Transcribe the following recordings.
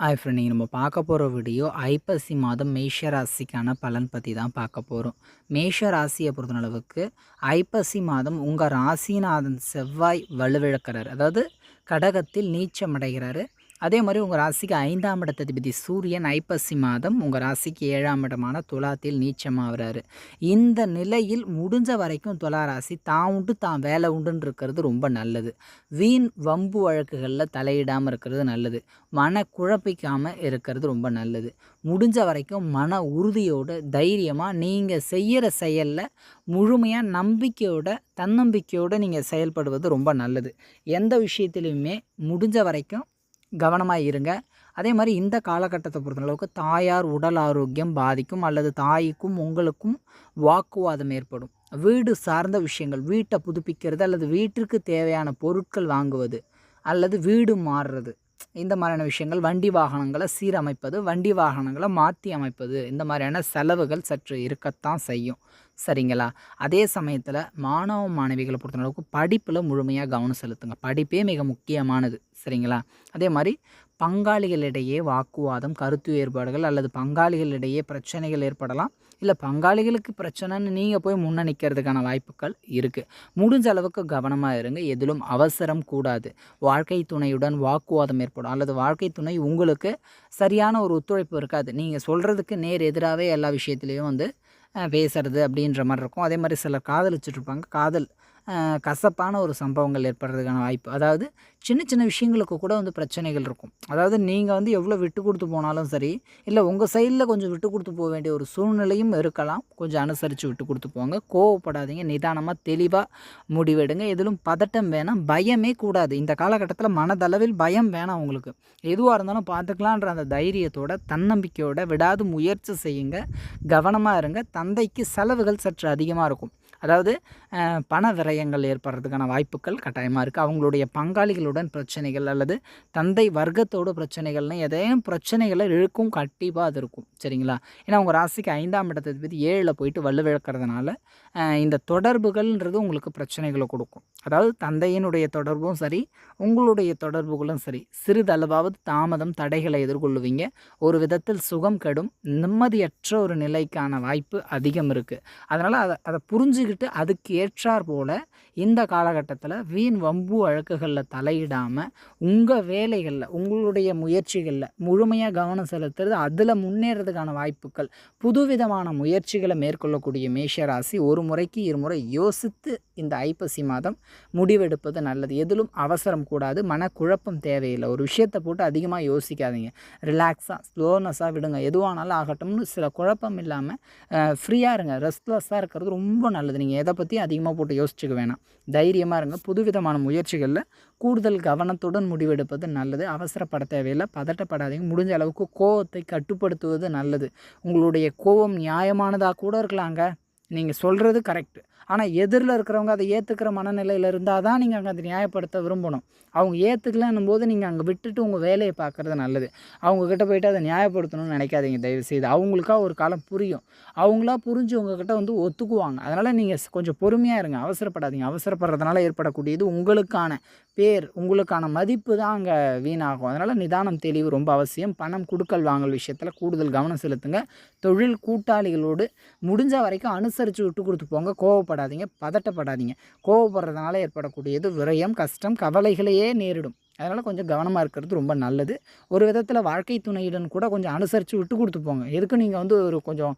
Hi friend நீங்கள் நம்ம பார்க்க போகிற வீடியோ ஐப்பசி மாதம் மேஷ ராசிக்கான பலன் பற்றி தான் பார்க்க போகிறோம் மேஷ ராசியை பொறுத்தளவுக்கு ஐப்பசி மாதம் உங்கள் ராசிநாதன் செவ்வாய் வலுவிழக்கிறார். அதாவது கடகத்தில் நீச்சமடைகிறாரு அதே மாதிரி உங்கள் ராசிக்கு ஐந்தாம் இடத்ததிபதி சூரியன் ஐப்பசி மாதம் உங்கள் ராசிக்கு ஏழாம் இடமான துலாத்தில் நீச்சமாகிறாரு இந்த நிலையில் முடிஞ்ச வரைக்கும் துலா ராசி தான் உண்டு தான் வேலை உண்டுன்னு இருக்கிறது ரொம்ப நல்லது. வீண் வம்பு வழக்குகளில் தலையிடாமல் இருக்கிறது நல்லது. மன குழப்பிக்காமல் இருக்கிறது ரொம்ப நல்லது. முடிஞ்ச வரைக்கும் மன உறுதியோடு தைரியமாக நீங்கள் செய்கிற செயலில் முழுமையாக நம்பிக்கையோட தன்னம்பிக்கையோடு நீங்கள் செயல்படுவது ரொம்ப நல்லது. எந்த விஷயத்துலையுமே முடிஞ்ச வரைக்கும் கவனமாக இருங்க. அதே மாதிரி இந்த காலகட்டத்தை பொறுத்தளவுக்கு தாயார் உடல் ஆரோக்கியம் பாதிக்கும் அல்லது தாய்க்கும் உங்களுக்கும் வாக்குவாதம் ஏற்படும். வீடு சார்ந்த விஷயங்கள் வீட்டை புதுப்பிக்கிறது அல்லது வீட்டிற்கு தேவையான பொருட்கள் வாங்குவது அல்லது வீடு மாறுறது. இந்த மாதிரியான விஷயங்கள் வண்டி வாகனங்களை சீரமைப்பது வண்டி வாகனங்களை மாற்றி அமைப்பது இந்த மாதிரியான செலவுகள் சற்று இருக்கத்தான் செய்யும். சரிங்களா? அதே சமயத்தில் மாணவ மாணவிகளை பொறுத்தளவுக்கு படிப்பில் முழுமையாக கவனம் செலுத்துங்க. படிப்பே மிக முக்கியமானது. சரிங்களா? அதே மாதிரி பங்காளிகளிடையே வாக்குவாதம் கருத்து வேறுபாடுகள் அல்லது பங்காளிகளிடையே பிரச்சனைகள் ஏற்படலாம். இல்லை பங்காளிகளுக்கு பிரச்சனைன்னு நீங்கள் போய் முன்ன நிற்கிறதுக்கான வாய்ப்புகள் இருக்குது முடிஞ்ச அளவுக்கு கவனமாக இருங்க. எதிலும் அவசரம் கூடாது. வாழ்க்கை துணையுடன் வாக்குவாதம் ஏற்படும். அல்லது வாழ்க்கை துணை உங்களுக்கு சரியான ஒரு ஒத்துழைப்பு இருக்காது. நீங்கள் சொல்கிறதுக்கு நேர் எதிராகவே எல்லா விஷயத்துலேயும் வந்து பேசுகிறது அப்படின்ற மாதிரி இருக்கும். அதே மாதிரி சிலர் காதலிச்சுட்ருப்பாங்க காதல் கசப்பான ஒரு சம்பவங்கள் ஏற்படுறதுக்கான வாய்ப்பு. அதாவது சின்ன சின்ன விஷயங்களுக்கு கூட வந்து பிரச்சனைகள் இருக்கும். அதாவது நீங்கள் வந்து எவ்வளோ விட்டு கொடுத்து போனாலும் சரி இல்லை உங்கள் சைடில் கொஞ்சம் விட்டு கொடுத்து போக வேண்டிய ஒரு சூழ்நிலையும் இருக்கலாம். கொஞ்சம் அனுசரித்து விட்டு கொடுத்து போங்க. கோவப்படாதீங்க. நிதானமாக தெளிவாக முடிவெடுங்க. எதிலும் பதட்டம் வேணாம். பயமே கூடாது. இந்த காலகட்டத்தில் மனதளவில் பயம் வேணாம் உங்களுக்கு. எதுவாக இருந்தாலும் பார்த்துக்கலான்ற அந்த தைரியத்தோட தன்னம்பிக்கையோட விடாது முயற்சி செய்யுங்க. கவனமாக இருங்க. தந்தைக்கு செலவுகள் சற்று அதிகமாக இருக்கும். அதாவது பண விரயங்கள் ஏற்படுறதுக்கான வாய்ப்புகள் கட்டாயமாக இருக்குது அவங்களுடைய பங்காளிகளுடன் பிரச்சனைகள் அல்லது தந்தை வர்க்கத்தோட பிரச்சனைகள்னு எதையும் பிரச்சனைகளை இழுக்கும் கண்டிப்பாக அது இருக்கும். சரிங்களா? ஏன்னா உங்கள் ராசிக்கு ஐந்தாம் இடத்தை பற்றி ஏழில் போயிட்டு வலுவிழக்கிறதுனால இந்த தொடர்புகள்ன்றது உங்களுக்கு பிரச்சனைகளை கொடுக்கும். அதாவது தந்தையினுடைய தொடர்பும் சரி உங்களுடைய தொடர்புகளும் சரி சிறிதளவாவது தாமதம் தடைகளை எதிர்கொள்ளுவீங்க. ஒரு விதத்தில் சுகம் கெடும் நிம்மதியற்ற ஒரு நிலைக்கான வாய்ப்பு அதிகம் இருக்குது அதனால் அதை அதை புரிஞ்சுக்கிட்டு அதுக்கு ஏற்றாற் போல் இந்த காலகட்டத்தில் வீண் வம்பு வழக்குகளில் தலையிடாமல் உங்கள் வேலைகளில் உங்களுடைய முயற்சிகளில் முழுமையாக கவனம் செலுத்துறது அதில் முன்னேறதுக்கான வாய்ப்புகள் புதுவிதமான முயற்சிகளை மேற்கொள்ளக்கூடிய மேஷராசி ஒரு முறைக்கு இருமுறை யோசித்து இந்த ஐப்பசி மாதம் முடிவெடுப்பது நல்லது. எதிலும் அவசரம் கூடாது மனக்குழப்பம் தேவையில்லை. ஒரு விஷயத்தை போட்டு அதிகமாக யோசிக்காதீங்க. ரிலாக்ஸாக ஸ்லோனஸாக விடுங்க. எதுவானாலும் ஆகட்டும்னு சில குழப்பம் இல்லாமல் ஃப்ரீயாக இருங்க. ரெஸ்ட்லெஸ்ஸாக இருக்கிறது ரொம்ப நல்லது. நீங்கள் எதை பற்றியும் அதிகமாக போட்டு யோசிச்சுக்க வேணாம். தைரியமாக இருங்க. புதுவிதமான முயற்சிகளில் கூடுதல் கவனத்துடன் முடிவெடுப்பது நல்லது. அவசரப்பட தேவையில்லை. பதட்டப்படாதீங்க. முடிஞ்ச அளவுக்கு கோவத்தை கட்டுப்படுத்துவது நல்லது. உங்களுடைய கோபம் நியாயமானதாக கூட இருக்கலாங்க. நீங்கள் சொல்கிறது கரெக்டு ஆனால் எதிரில் இருக்கிறவங்க அதை ஏற்றுக்கிற மனநிலையில் இருந்தால் தான் நீங்கள் அங்கே அதை நியாயப்படுத்த விரும்பணும். அவங்க ஏற்றுக்கலன்னும் போது நீங்கள் அங்கே விட்டுட்டு உங்கள் வேலையை பார்க்குறது நல்லது. அவங்கக்கிட்ட போயிட்டு அதை நியாயப்படுத்தணும்னு நினைக்காதீங்க தயவு செய்து. ஒரு காலம் புரியும். அவங்களா புரிஞ்சு உங்ககிட்ட வந்து ஒத்துக்குவாங்க. அதனால் நீங்கள் கொஞ்சம் பொறுமையாக இருங்க. அவசரப்படாதீங்க. அவசரப்படுறதுனால ஏற்படக்கூடியது உங்களுக்கான பேர் உங்களுக்கான மதிப்பு தான் அங்கே வீணாகும். அதனால் நிதானம் தெளிவு ரொம்ப அவசியம். பணம் கொடுக்கல் வாங்கல் விஷயத்தில் கூடுதல் கவனம் செலுத்துங்க. தொழில் கூட்டாளிகளோடு முடிஞ்ச வரைக்கும் அனுசரித்து விட்டு கொடுத்து போங்க. கோவப்படாதீங்க பதட்டப்படாதீங்க. கோவப்படுறதுனால ஏற்படக்கூடியது விரயம் கஷ்டம் கவலைகளையே நேரிடும். அதனால் கொஞ்சம் கவனமாக இருக்கிறது ரொம்ப நல்லது. ஒரு விதத்தில் வாழ்க்கை துணையுடன் கூட கொஞ்சம் அனுசரித்து விட்டு கொடுத்து போங்க. எதுக்கு நீங்கள் வந்து ஒரு கொஞ்சம்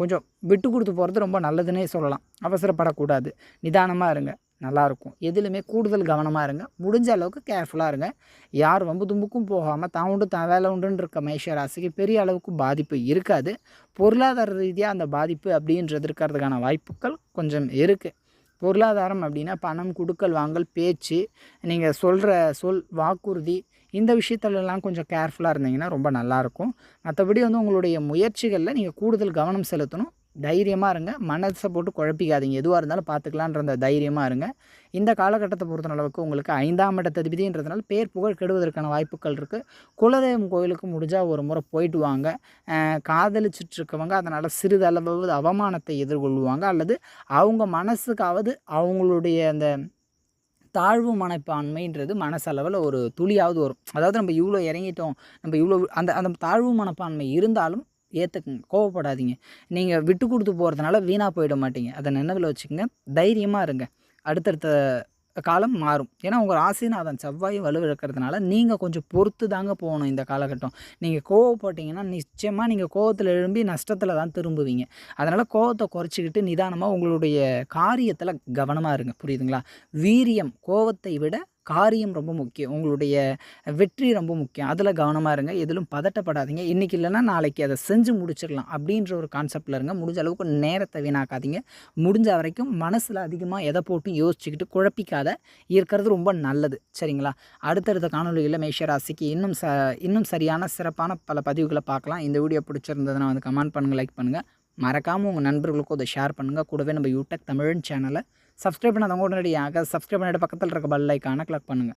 கொஞ்சம் விட்டு கொடுத்து போகிறது ரொம்ப நல்லதுன்னே சொல்லலாம். அவசரப்படக்கூடாது. நிதானமாக இருங்க. நல்லாயிருக்கும் எதுலையுமே கூடுதல் கவனமாக இருங்க. முடிஞ்ச அளவுக்கு கேர்ஃபுல்லாக இருங்க. யார் வம்பு தும்புக்கும் போகாமல் தான் உண்டு தான் வேலை உண்டுன்னு இருக்க மேஷ பெரிய அளவுக்கு பாதிப்பு இருக்காது. பொருளாதார ரீதியாக அந்த பாதிப்பு அப்படின்றது இருக்கிறதுக்கான வாய்ப்புகள் கொஞ்சம் இருக்குது பொருளாதாரம் அப்படின்னா பணம் கொடுக்கல் வாங்கல் பேச்சு நீங்கள் சொல்கிற சொல் வாக்குறுதி இந்த விஷயத்துலலாம் கொஞ்சம் கேர்ஃபுல்லாக இருந்தீங்கன்னா ரொம்ப நல்லாயிருக்கும் மற்றபடி வந்து உங்களுடைய முயற்சிகளில் நீங்கள் கூடுதல் கவனம் செலுத்தணும். தைரியமாக இருங்க. மனசை போட்டு குழப்பிக்காதீங்க. எதுவாக இருந்தாலும் பார்த்துக்கலான்ற அந்த தைரியமாக இருங்க. இந்த காலகட்டத்தை பொறுத்த அளவுக்கு உங்களுக்கு ஐந்தாம் இட ததிபதின்றதுனால பேர் புகழ் கெடுவதற்கான வாய்ப்புகள் இருக்குது குலதெய்வம் கோயிலுக்கு முடிஞ்சால் ஒரு முறை போயிட்டு வாங்க. காதலிச்சிட்ருக்கவங்க அதனால் சிறிதளவாவது அவமானத்தை எதிர்கொள்வாங்க. அல்லது அவங்க மனசுக்காவது அவங்களுடைய அந்த தாழ்வு மனப்பான்மைன்றது மனசளவில் ஒரு துளியாவது வரும். அதாவது நம்ம இவ்வளோ இறங்கிட்டோம். நம்ம இவ்வளோ அந்த அந்த தாழ்வு மனப்பான்மை இருந்தாலும் ஏற்றுக்குங்க கோவப்படாதீங்க. நீங்கள் விட்டு கொடுத்து போகிறதுனால வீணாக போயிட மாட்டீங்க. அதை நினைவில் வச்சுக்கோங்க. தைரியமாக இருங்க. அடுத்தடுத்த காலம் மாறும். ஏன்னா உங்கள் ராசிநாதன் செவ்வாய் வலுவிழக்கிறதுனால நீங்கள் கொஞ்சம் பொறுத்து தாங்க போகணும் இந்த காலகட்டம். நீங்கள் கோவப்பட்டீங்கன்னா நிச்சயமாக நீங்கள் கோவத்தில் எழும்பி நஷ்டத்தில் தான் திரும்புவீங்க. அதனால் கோவத்தை குறைச்சிக்கிட்டு நிதானமாக உங்களுடைய காரியத்தில் கவனமாக இருங்க. புரியுதுங்களா? வீரியம் கோவத்தை விட காரியம் ரொம்ப முக்கியம். உங்களுடைய வெற்றி ரொம்ப முக்கியம். அதில் கவனமாக இருங்க. எதிலும் பதட்டப்படாதீங்க. இன்றைக்கி இல்லைன்னா நாளைக்கு அதை செஞ்சு முடிச்சிடலாம். அப்படின்ற ஒரு கான்செப்டில் இருங்க. முடிஞ்ச அளவுக்கு நேரத்தை வீணாக்காதீங்க. முடிஞ்ச வரைக்கும் மனசில் அதிகமாக எதை போட்டு யோசிச்சுக்கிட்டு குழப்பிக்காத. இருக்கிறது ரொம்ப நல்லது. சரிங்களா? அடுத்தடுத்த காணொலிகளில் மேஷராசிக்கு இன்னும் ச இன்னும் சரியான சிறப்பான பல பதிவுகளை பார்க்கலாம். இந்த வீடியோ பிடிச்சிருந்ததுன்னா வந்து கமெண்ட் பண்ணுங்கள் லைக் பண்ணுங்கள் மறக்காமல் உங்கள் நண்பர்களுக்கும் அதை ஷேர் பண்ணுங்கள் கூடவே நம்ம யூடியூப் தமிழன் சேனலை சப்ஸ்கிரைப் பண்ணாதவங்க உடனடியாக சப்ஸ்கிரைப் பண்ணிட்டு பக்கத்தில் இருக்க பல் ஐக்கானை கிளிக் பண்ணுங்கள்